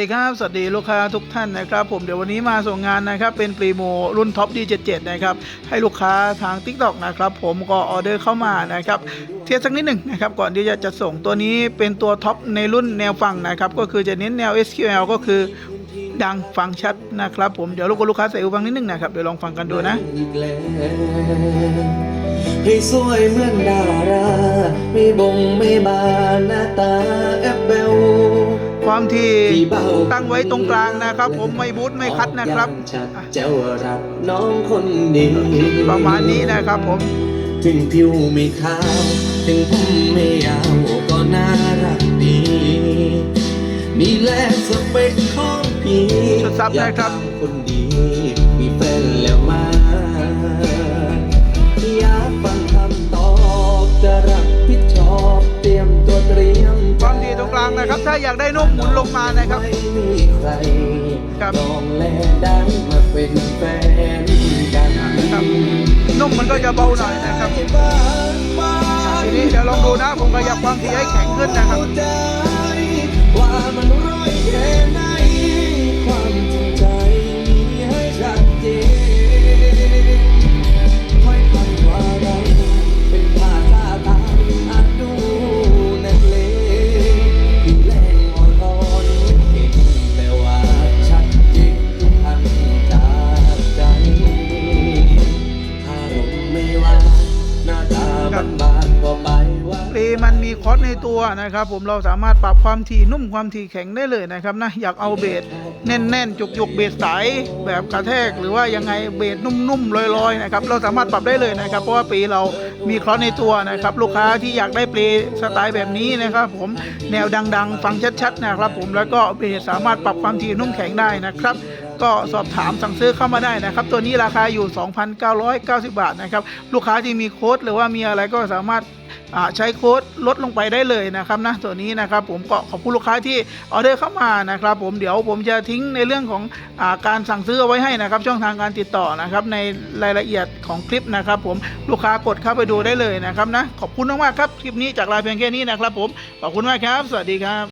ดีครับ สวัสดีลูกค้าทุกท่านนะครับ ผมเดี๋ยววันนี้มาส่งงานนะครับ เป็นปรีโมรุ่นท็อป D77 นะครับ ให้ลูกค้าทาง TikTok นะครับผมก็ออเดอร์เข้ามานะครับ เทียบสักนิดหนึ่งนะครับ ก่อนที่จะจะส่งตัวนี้เป็นตัวท็อปในรุ่นแนวฟังนะครับ ก็คือจะเน้นแนว SQL ก็คือดังฟังชัดนะครับผมเดี๋ยวลูกลูกค้าใส่หูฟังนิดหนึงนะครับเดี๋ยวลองฟังกันดูนะให้สวยเหมือนดารา ไม่บงไม่บานหน้าตา ความที่ที่เบาตั้งไว้ตรงกลางนะครับ ผมไม่บูทไม่คัดนะครับออกอย่างชัดเจ้ารักน้องคนดีประมาณนี้นะครับผมถึงผิวไม่ขาวถึงผมไม่ยาวก็น่ารักดีนี่แหละสเปคของพี่ชุดซับนะครับอยากทำคนดีมีแฟนแล้วมาอยากฟังคำตอบจะรับผิดชอบเตรียมตัวเตรียมใจความดี ตรงกลางนะครับ ถ้าอยากได้นุ่มหมุนลงมานะครับครับลองแลได้มาเป็นแฟนกันนะครับนุ่มมันก็จะเบาหน่อยนะครับทีนี้เดี๋ยวลองดูนะผมขยับความถี่ให้แข็งขึ้นนะครับ คอร์สในตัวนะครับ ผมเราสามารถปรับความถี่นุ่มความถี่แข็งได้เลยนะครับนะอยากเอาเบสแน่นๆจุกๆเบสใสแบบกระแทกหรือว่ายังไงเบสนุ่มๆลอยๆนะครับเราสามารถปรับได้เลยนะครับ เพราะว่าปีเรามีคอร์สในตัวนะครับ ลูกค้าที่อยากได้ปรีสไตล์แบบนี้นะครับ ผมแนวดังๆ ฟังชัดๆนะครับ ผมแล้วก็เบสสามารถปรับความถี่นุ่มแข็งได้นะครับก็สอบถามสั่งซื้อเข้ามาได้นะครับ ตัวนี้ราคาอยู่ 2,990 บาทนะครับ ลูกค้าที่มีโค้ดหรือว่ามีอะไรก็สามารถ ใช้โค้ดลดลงไปได้เลยนะครับนะตัวนี้นะครับผมก็ขอบคุณลูกค้าที่ออเดอร์เข้ามานะครับผมเดี๋ยวผมจะทิ้งในเรื่องของอาการสั่งซื้อเอาไว้ให้นะครับ ช่องทางการติดต่อนะครับในรายละเอียดของคลิปนะครับ ผมลูกค้ากดเข้าไปดูได้เลยนะครับนะขอบคุณมากๆครับคลิปนี้จากลาเพียงแค่นี้นะครับ ผมขอบคุณมากครับ สวัสดีครับ